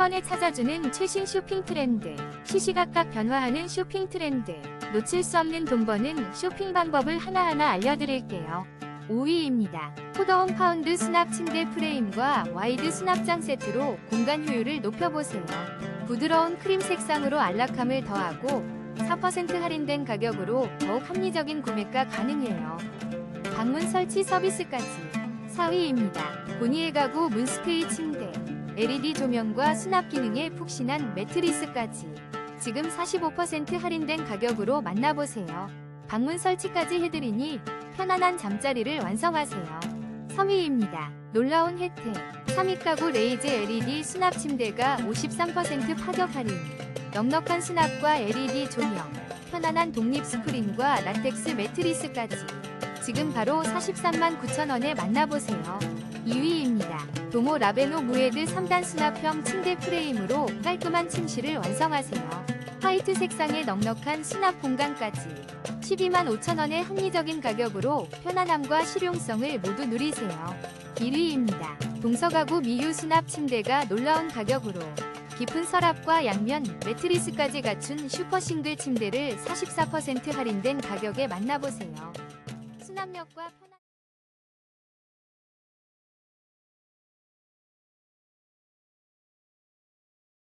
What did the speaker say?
번에 찾아주는 최신 쇼핑 트렌드, 시시각각 변화하는 쇼핑 트렌드, 놓칠 수 없는 돈 버는 쇼핑 방법을 하나하나 알려드릴게요. 5위입니다. 포더홈 파운드 수납 침대 프레임과 와이드 수납장 세트로 공간 효율을 높여보세요. 부드러운 크림 색상으로 안락함을 더하고 4% 할인된 가격으로 더욱 합리적인 구매가 가능해요. 방문 설치 서비스까지 4위입니다. 보니에 가구 문스테이 침대 LED 조명과 수납 기능에 푹신한 매트리스까지 지금 45% 할인된 가격으로 만나보세요. 방문 설치까지 해드리니 편안한 잠자리를 완성하세요. 3위입니다. 놀라운 혜택 3위 가구 레이제 LED 수납 침대가 53% 파격 할인 넉넉한 수납과 LED 조명 편안한 독립 스크린과 라텍스 매트리스까지 지금 바로 43만 9천원에 만나보세요. 2위입니다. 도모 라베노 무에드 3단 수납형 침대 프레임으로 깔끔한 침실을 완성하세요. 화이트 색상의 넉넉한 수납 공간까지 12만 5천원의 합리적인 가격으로 편안함과 실용성을 모두 누리세요. 1위입니다. 동서가구 미유 수납 침대가 놀라운 가격으로 깊은 서랍과 양면, 매트리스까지 갖춘 슈퍼 싱글 침대를 44% 할인된 가격에 만나보세요. 수납력과 편안